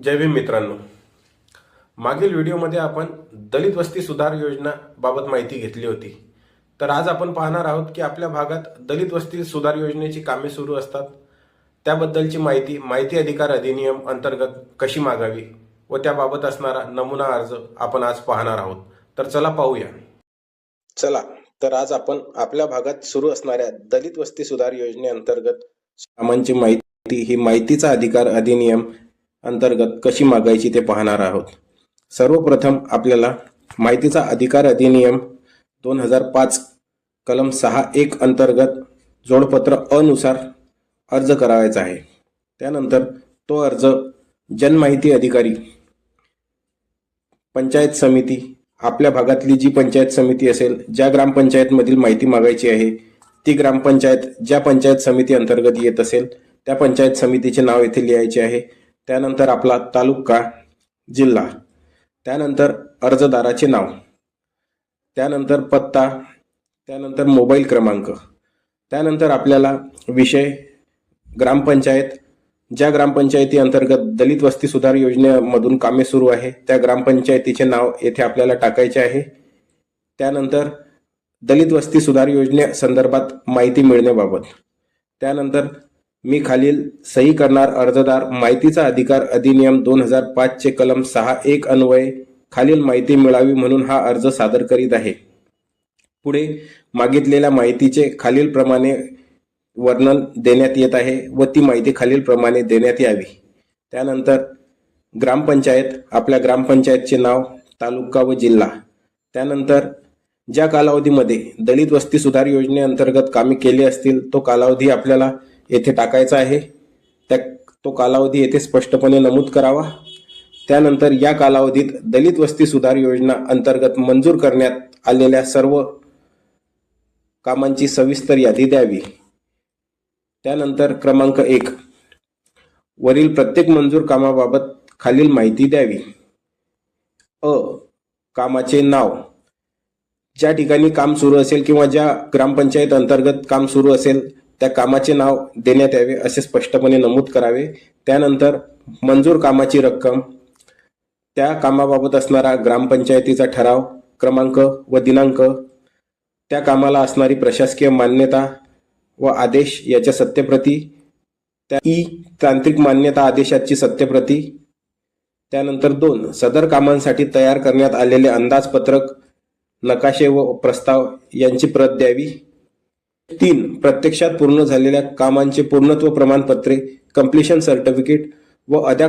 जय भीम मित्रांनो. मागील व्हिडिओमध्ये आपण दलित वस्ती सुधार योजना बाबत माहिती घेतली होती. तर आज आपण पाहणार आहोत की आपल्या भागात दलित वस्ती सुधार योजनेची कामे सुरू असतात. त्याबद्दलची माहिती माहिती अधिकार अधिनियम अंतर्गत कशी मागावी व त्याबाबत असणारा नमुना अर्ज आपण आज पाहणार आहोत. तर चला पाहूया. चला तर आज आपण आपल्या भागात सुरू असणाऱ्या दलित वस्ती सुधार योजनेअंतर्गत कामांची माहिती ही माहितीचा अधिकार अधिनियम अंतर्गत कशी मागायची ते पाहणार आहोत. सर्वप्रथम आपल्याला माहितीचा अधिकार अधिनियम दोन हजार पाच कलम सहा एक अंतर्गत जोडपत्र अनुसार अर्ज करावायचा आहे. त्यानंतर तो अर्ज जनमाहिती अधिकारी पंचायत समिती आपल्या भागातली जी पंचायत समिती असेल ज्या ग्रामपंचायतमधील माहिती मागायची आहे ती ग्रामपंचायत ज्या पंचायत समिती अंतर्गत येत असेल त्या पंचायत समितीचे नाव येथे लिहायचे आहे. त्यानंतर आपला तालुका जिल्हा त्यानंतर अर्जदाराचे नाव त्यानंतर पत्ता त्यानंतर मोबाईल क्रमांक त्यानंतर आपल्याला विषय ग्रामपंचायत. ज्या ग्रामपंचायती अंतर्गत दलित वस्ती सुधार योजनेमधून कामे सुरू आहे त्या ग्रामपंचायतीचे नाव येथे आपल्याला टाकायचे आहे. त्यानंतर दलित वस्ती सुधार योजने संदर्भात माहिती मिळण्याबाबत. त्यानंतर मी खालील सही करणार अर्जदार माहितीचा अधिकार अधिनियम दोन हजार पाचचे कलम सहा एक अन्वये खालील माहिती मिळावी म्हणून हा अर्ज सादर करीत आहे. पुढे मागितलेल्या माहितीचे खालील प्रमाणे वर्णन देण्यात येत आहे व ती माहिती खालील प्रमाणे देण्यात यावी. त्यानंतर ग्रामपंचायत आपल्या ग्रामपंचायतचे नाव तालुका व जिल्हा. त्यानंतर ज्या कालावधीमध्ये दलित वस्ती सुधार योजनेअंतर्गत कामे केली असतील तो कालावधी आपल्याला येथे टाकायचा आहे. त्या तो कालावधी येथे स्पष्टपणे नमूद करावा. त्यानंतर या कालावधीत दलित वस्ती सुधार योजना अंतर्गत मंजूर करण्यात आलेल्या सर्व कामांची सविस्तर यादी द्यावी. त्यानंतर क्रमांक एक. वरील प्रत्येक मंजूर कामाबाबत खालील माहिती द्यावी. अ. कामाचे नाव. ज्या ठिकाणी काम सुरू असेल किंवा ज्या ग्रामपंचायत अंतर्गत काम सुरू असेल त्या कामाचे नाव देण्यात यावे असे स्पष्टपणे नमूद करावे. त्यानंतर मंजूर कामाची रक्कम त्या कामाबाबत असणारा ग्रामपंचायतीचा ठराव क्रमांक व दिनांक त्या कामाला असणारी प्रशासकीय मान्यता व आदेश याच्या सत्यप्रती त्या ई तांत्रिक मान्यता आदेशाची सत्यप्रती त्यानंतर दोन सदर कामांसाठी तयार करण्यात आलेले अंदाजपत्रक नकाशे व प्रस्ताव यांची प्रत द्यावी. तीन प्रत्यक्षात पूर्ण झालेल्या कामांचे पूर्णत्व प्रमाणपत्रे कम्प्लिशन सर्टिफिकेट व अद्याप